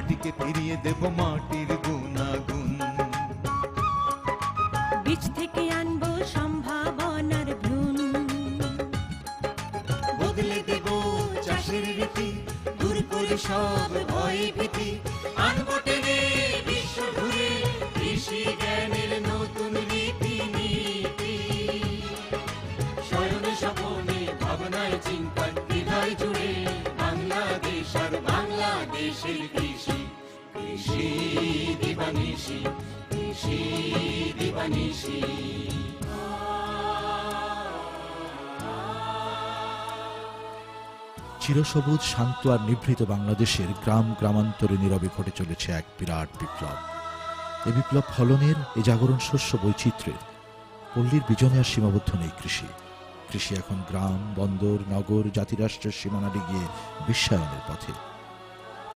মাটিকে ফিরিয়ে দেব মাটির গুণাগুণ। বীজ থেকে আনব সম্ভাবনার ভ্রূণ। বদলে দেব চাষের রীতি দূর করে সব ভয় ভীতি আনব চিরসবুজ, শান্ত আর নিভৃত বাংলাদেশের গ্রাম, গ্রামান্তরে নীরবে ঘটে চলেছে এক বিরাট বিপ্লব। এ বিপ্লব ফলনের, এ জাগরণ শস্য বৈচিত্র্যের, পল্লীর বিজনে আর সীমাবদ্ধ নেই কৃষি। কৃষি এখন গ্রাম, বন্দর, নগর, জাতিরাষ্ট্রের সীমানা ডিগিয়ে বিশ্বায়নের পথে।